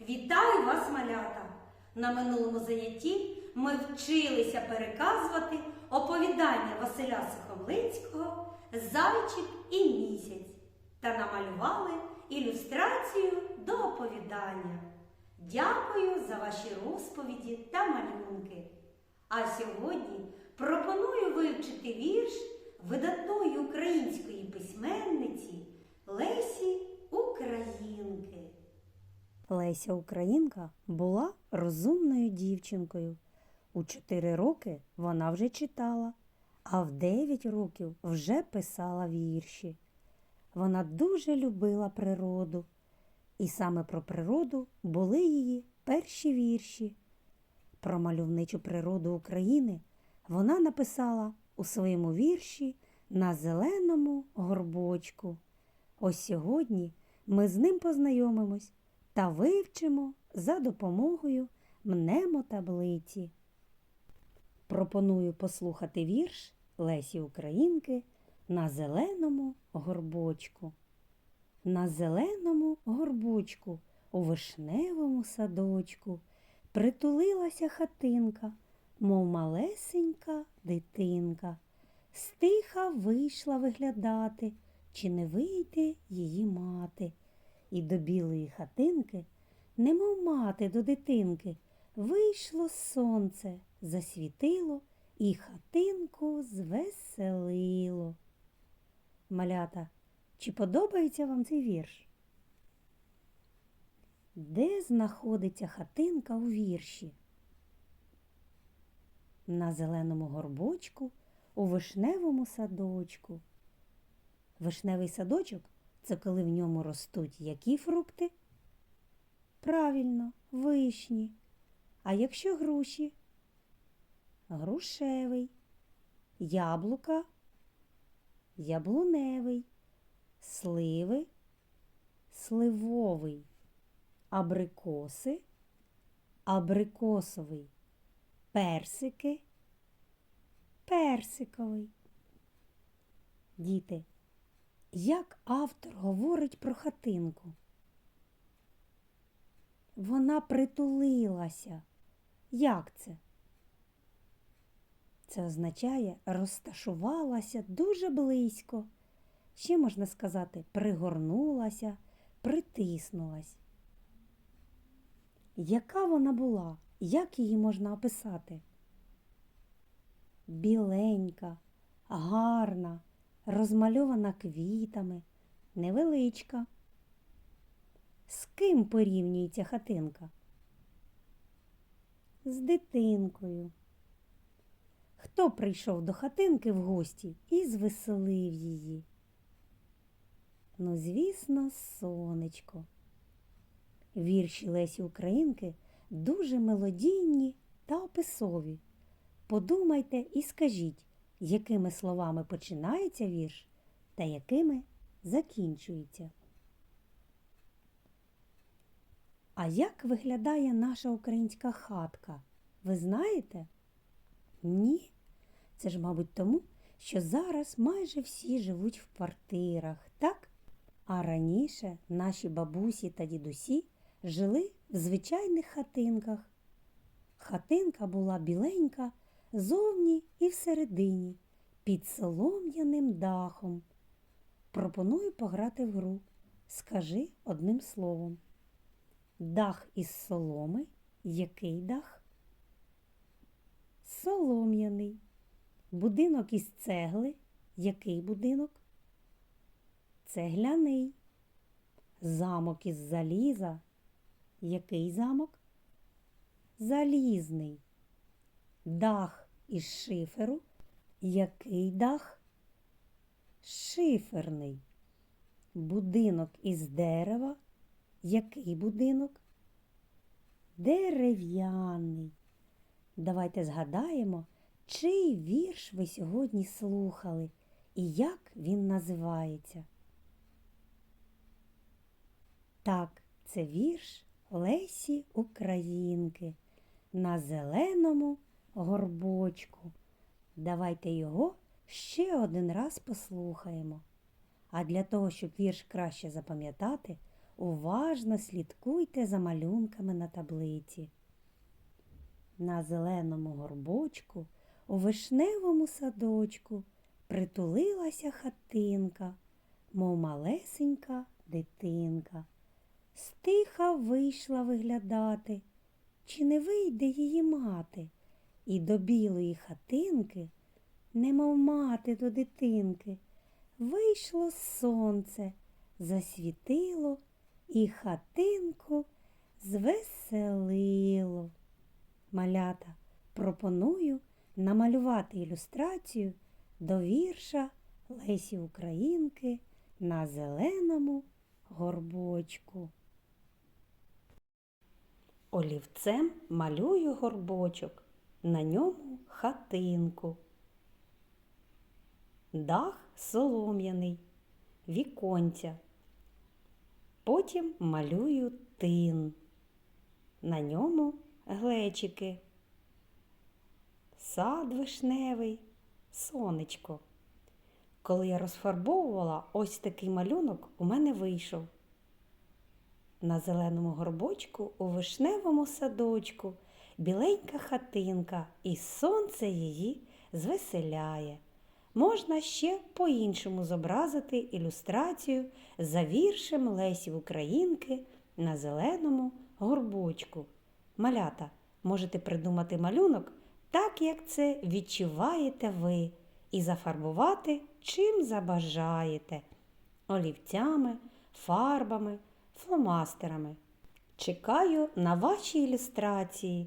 Вітаю вас, малята! На минулому занятті ми вчилися переказувати оповідання Василя Сухомлинського Зайчик і місяць та намалювали ілюстрацію до оповідання. Дякую за ваші розповіді та малюнки. А сьогодні пропоную вивчити вірш видатної української письменниці Лесі Українки. Леся Українка була розумною дівчинкою. У чотири роки вона вже читала, а в дев'ять років вже писала вірші. Вона дуже любила природу, і саме про природу були її перші вірші. Про мальовничу природу України вона написала у своєму вірші на зеленому горбочку. Ось сьогодні ми з ним познайомимось та вивчимо за допомогою мнемотаблиці. Пропоную послухати вірш Лесі Українки на зеленому горбочку. На зеленому горбочку у вишневому садочку притулилася хатинка, мов малесенька дитинка. Стиха вийшла виглядати, чи не вийде її мати. І до білої хатинки, немов мати до дитинки, вийшло сонце, засвітило і хатинку звеселило. Малята, чи подобається вам цей вірш? Де знаходиться хатинка у вірші? На зеленому горбочку, у вишневому садочку. Вишневий садочок це коли в ньому ростуть які фрукти? Правильно, вишні. А якщо груші? Грушевий, яблука, яблуневий, сливи, сливовий, абрикоси, абрикосовий, персики, персиковий. Діти, як автор говорить про хатинку? Вона притулилася. Як це? Це означає розташувалася дуже близько. Ще можна сказати, пригорнулася, притиснулась. Яка вона була? Як її можна описати? Біленька, гарна, розмальована квітами, невеличка. З ким порівнюється хатинка? З дитинкою. Хто прийшов до хатинки в гості і звеселив її? Ну, звісно, сонечко. Вірші Лесі Українки дуже мелодійні та описові. Подумайте і скажіть, якими словами починається вірш та якими закінчується. А як виглядає наша українська хатка? Ви знаєте? Ні. Це ж, мабуть, тому, що зараз майже всі живуть в квартирах, так? А раніше наші бабусі та дідусі жили в звичайних хатинках. Хатинка була біленька зовні і всередині, під солом'яним дахом. Пропоную пограти в гру. Скажи одним словом. Дах із соломи. Який дах? Солом'яний. Будинок із цегли. Який будинок? Цегляний. Замок із заліза. Який замок? Залізний. Дах із шиферу. Який дах? Шиферний. Будинок із дерева. Який будинок? Дерев'яний. Давайте згадаємо, чий вірш ви сьогодні слухали і як він називається. Так, це вірш Лесі Українки на зеленому горбочку. Давайте його ще один раз послухаємо. А для того, щоб вірш краще запам'ятати, уважно слідкуйте за малюнками на таблиці. На зеленому горбочку у вишневому садочку притулилася хатинка, мов малесенька дитинка. Стиха вийшла виглядати, чи не вийде її мати, і до білої хатинки, немов мати до дитинки, вийшло сонце, засвітило і хатинку звеселило. Малята, пропоную намалювати ілюстрацію до вірша Лесі Українки на зеленому горбочку. Олівцем малюю горбочок, на ньому хатинку. Дах солом'яний, віконця. Потім малюю тин. На ньому глечики. Сад вишневий, сонечко. Коли я розфарбовувала ось такий малюнок, у мене вийшов. На зеленому горбочку у вишневому садочку біленька хатинка, і сонце її звеселяє. Можна ще по-іншому зобразити ілюстрацію за віршем Лесі Українки на зеленому горбочку. Малята, можете придумати малюнок так, як це відчуваєте ви, і зафарбувати чим забажаєте олівцями, фарбами, фломастерами. Чекаю на ваші ілюстрації.